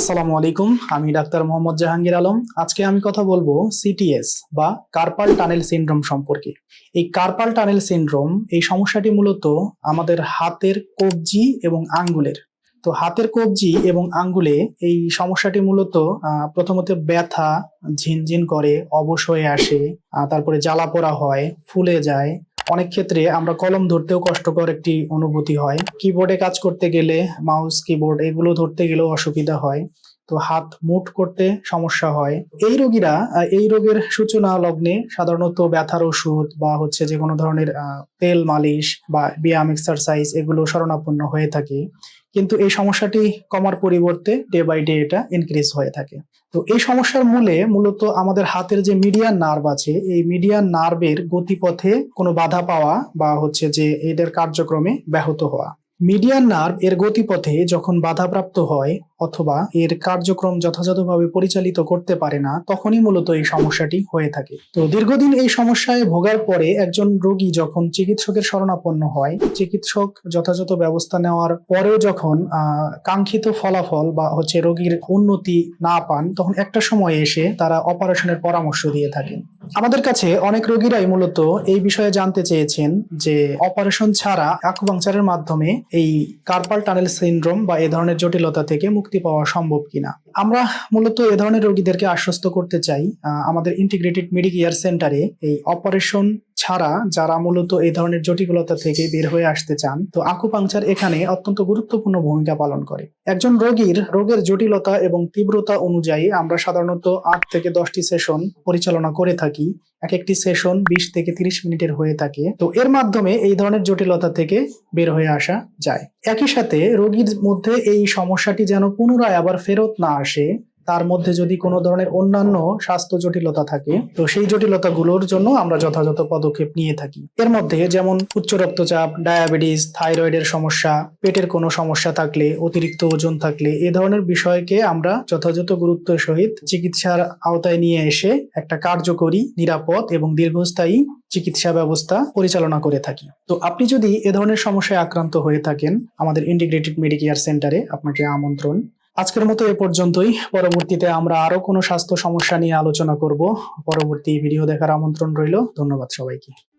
আসসালামু আলাইকুম, আমি ডাক্তার মোহাম্মদ জাহাঙ্গীর আলম। আজকে আমি কথা বলব সিটিএস বা কার্পাল টানেল সিনড্রোম সম্পর্কে। এই কার্পাল টানেল সিনড্রোম এই সমস্যাটি মূলত আমাদের হাতের কবজি এবং আঙ্গুলের। তো হাতের কবজি এবং আঙ্গুলে এই সমস্যাটি মূলত প্রথমত ব্যথা, ঝিনঝিন করে, অবশ হয়ে আসে তারপরে জ্বালা পোড়া হয়, ফুলে যায় অনেক ক্ষেত্রে আমরা কলম ধরতেও কষ্টকর একটি অনুভূতি হয়। কিবোর্ডে কাজ করতে গেলে মাউস কিবোর্ড এগুলো ধরতে গেলেও অসুবিধা হয়। তো হাত মুট করতে সমস্যা হয়। এই রোগীরা এই রোগের সূচনা লগ্নে সাধারণত ব্যথার ওষুধ বা হচ্ছে যে কোনো ধরনের তেল মালিশ বা ব্যায়াম এক্সারসাইজ এগুলো শরণাপন্ন হয়ে থাকে। কিন্তু এই সমস্যাটি কমার পরিবর্তে ডে বাই ডে এটা ইনক্রিজ হয়ে থাকে। তো এই সমস্যার মূলে মূলত আমাদের হাতের যে মিডিয়ান নার্ভ আছে, এই মিডিয়ান নার্ভের গতিপথে কোনো বাধা পাওয়া বা হচ্ছে যে এদের কার্যক্রমে ব্যাহত হওয়া। মিডিয়ান নার্ভ এর গতিপথে যখন বাধাপ্রাপ্ত হয় অথবা এর কার্যক্রম যথাযথভাবে পরিচালিত করতে পারে না, তখনই মূলত এই সমস্যাটি হয়ে থাকে। তো দীর্ঘদিন এই সমস্যায় ভোগার পরে একজন রোগী যখন চিকিৎসকের শরণাপন্ন হয়, চিকিৎসক যথাযথ ব্যবস্থা নেওয়ার পরেও যখন কাঙ্ক্ষিত ফলাফল বা হচ্ছে রোগীর উন্নতি না পান, তখন একটা সময় এসে তারা অপারেশনের পরামর্শ দিয়ে থাকেন। আমাদের কাছে অনেক রোগীরাই মূলত এই বিষয়ে জানতে চেয়েছেন যে অপারেশন ছাড়া আকুপাংচারের মাধ্যমে এই কার্পাল টানেল সিন্ড্রোম বা এ ধরনের জটিলতা থেকে মুক্তি পাওয়া সম্ভব কিনা। আমরা মূলত এ ধরনের রোগীদেরকে আশ্বস্ত করতে চাই আমাদের ইন্টিগ্রেটেড মেডিকেয়ার সেন্টারে এই অপারেশন ছাড়া যারা মূলত এই ধরনের জটিলতা থেকে বের হয়ে আসতে চান, তো আকুপাংচার এখানে অত্যন্ত গুরুত্বপূর্ণ ভূমিকা পালন করে। একজন রোগীর রোগের জটিলতা এবং তীব্রতা অনুযায়ী আমরা সাধারণত আট থেকে দশটি সেশন পরিচালনা করে থাকি। এক একটি সেশন বিশ থেকে তিরিশ মিনিটের হয়ে থাকে। তো এর মাধ্যমে এই ধরনের জটিলতা থেকে বের হয়ে আসা যায়। একই সাথে রোগীর মধ্যে এই সমস্যাটি যেন পুনরায় আবার ফেরত না আসে তার মধ্যে যদি কোনো ধরনের অন্যান্য স্বাস্থ্য জটিলতা থাকে, তো সেই জটিলতাগুলোর জন্য আমরা যথাযথ পদক্ষেপ নিয়ে থাকি। এর মধ্যে যেমন উচ্চ রক্তচাপ, ডায়াবেটিস, থাইরয়েডের সমস্যা, পেটের কোনো সমস্যা থাকলে, অতিরিক্ত ওজন থাকলে, এ ধরনের বিষয়কে আমরা যথাযথ গুরুত্বের সহিত চিকিৎসার আওতায় নিয়ে এসে একটা কার্যকরী, নিরাপদ এবং দীর্ঘস্থায়ী চিকিৎসা ব্যবস্থা পরিচালনা করে থাকি। তো আপনি যদি এ ধরনের সমস্যায় আক্রান্ত হয়ে থাকেন, আমাদের ইন্টিগ্রেটেড মেডিকেয়ার সেন্টারে আপনাকে আমন্ত্রণ। আজকের মতো এ পর্যন্তই। পরবর্তীতে আমরা আরও কোনো স্বাস্থ্য সমস্যা নিয়ে আলোচনা করব। পরবর্তী ভিডিও দেখার আমন্ত্রণ রইল। ধন্যবাদ সবাইকে।